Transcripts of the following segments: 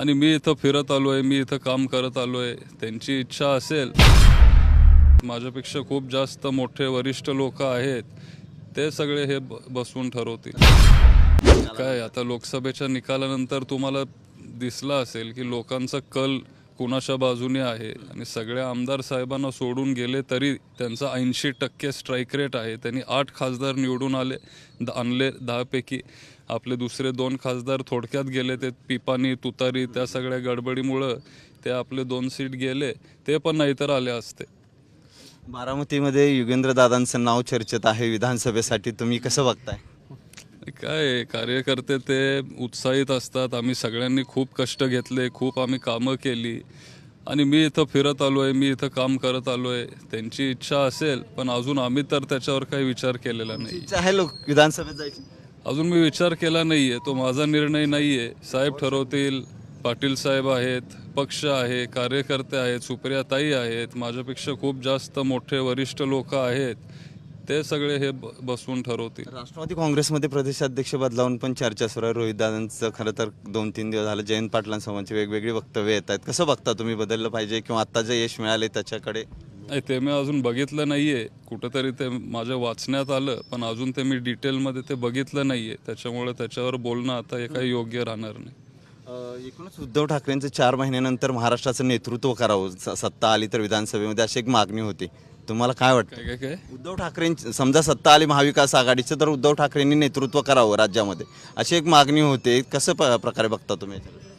आणि मी इथं फिरत आलो आहे मी इथं काम करत आलो आहे त्यांची इच्छा असेल. माझ्यापेक्षा खूप जास्त मोठे वरिष्ठ लोक आहेत. ते सगळे हे ब- बसवून ठरवतील. काय आता लोकसभेच्या निकालानंतर तुम्हाला दिसला असेल की लोकांचा कल कुणाच्या बाजूने आहे? आणि सगळ्या आमदार साहेबांना सोडून गेले तरी त्यांचा ऐंशी टक्के स्ट्राईक रेट आहे. त्यांनी आठ खासदार निवडून आले द- आणले दहापैकी. आपले दुसरे दोन खासदार थोडक्यात गेले ते पिपानी तुतारी त्या सगळ्या गडबडीमुळं ते आपले दोन सीट गेले. ते पण नाहीतर आले असते. बारामतीमध्ये युगेंद्र दादांचं नाव चर्चेत आहे. विधानसभेसाठी तुम्ही कसं बघताय? काय आहे, कार्यकर्ते ते उत्साहित असतात. आम्ही सगळ्यांनी खूप कष्ट घेतले खूप आम्ही कामं केली. आणि मी इथं फिरत आलो आहे मी इथं काम करत आलो आहे त्यांची इच्छा असेल पण अजून आम्ही तर त्याच्यावर काही विचार केलेला नाही इच्छा आहे लोक विधानसभेत जायची? अजून मी विचार केला नाहीये. तो माझा निर्णय नाहीये. साहेब ठरवतील पाटील साहेब आहेत पक्ष आहे कार्यकर्ते आहेत सुप्रियाताई आहेत. माझ्यापेक्षा खूप जास्त मोठे वरिष्ठ लोक आहेत. ते सगळे हे ब- बसवून ठरवतील. राष्ट्रवादी काँग्रेसमध्ये प्रदेशाध्यक्ष बदलावून पण चर्चा सुरू आहे. रोहित दादांचं खरं तर दोन तीन दिवस झालं. जयंत पाटलांसमोरची वेगवेगळी वक्तव्य येत आहेत. कसं बघता तुम्ही? बदललं पाहिजे किंवा आता जे यश मिळाले त्याच्याकडे? नाही ते मी अजून बघितलं नाहीये. कुठंतरी ते माझ्या वाचण्यात आलं पण अजून ते मी डिटेलमध्ये ते बघितलं नाहीये. त्याच्यामुळे त्याच्यावर बोलणं आता हे काही योग्य राहणार नाही. अ, एकूणच उद्धव ठाकरेंचं चार महिन्यानंतर महाराष्ट्राचं नेतृत्व करावं. स- सत्ता आली तर विधानसभेमध्ये अशी एक मागणी होती. तुम्हाला काय वाटतं? काय काय काय? उद्धव ठाकरेंची समजा सत्ता आली महाविकास आघाडीचं तर उद्धव ठाकरेंनी नेतृत्व करावं राज्यामध्ये. अशी एक मागणी होते. कसं प- प्रकारे बघता तुम्ही याच्याकडे?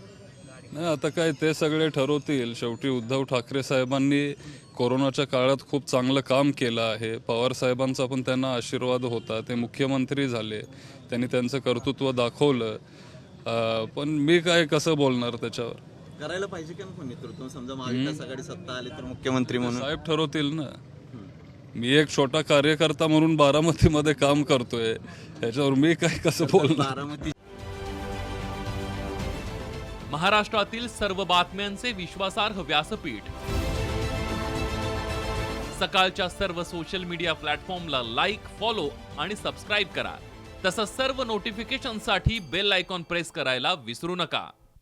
नाही आता काय ते सगळे ठरवतील. शेवटी उद्धव ठाकरे साहेबांनी कोरोनाच्या काळात खूप चांगलं काम केलं आहे. पवार साहेबांचा पण त्यांना आशीर्वाद होता. ते मुख्यमंत्री झाले. त्यांनी त्यांचं कर्तृत्व दाखवलं. अं, पण मी काय कसं बोलणार त्याच्यावर? करायला पाहिजे का नको नेतृत्व? समजा महाविकास आघाडी सत्ता आली तर मुख्यमंत्री म्हणून. साहेब ठरवतील ना. मी एक छोटा कार्यकर्ता म्हणून बारामतीमध्ये काम करतोय. त्याच्यावर मी काय कसं बोलणार? बारामती महाराष्ट्रातील सर्व बातम्यांचे विश्वासार्ह व्यासपीठ. सकाळच्या सर्व सोशल मीडिया प्लॅटफॉर्मला लाईक फॉलो आणि सबस्क्राईब करा. तसंच सर्व नोटिफिकेशनसाठी बेल आयकॉन प्रेस करायला विसरू नका.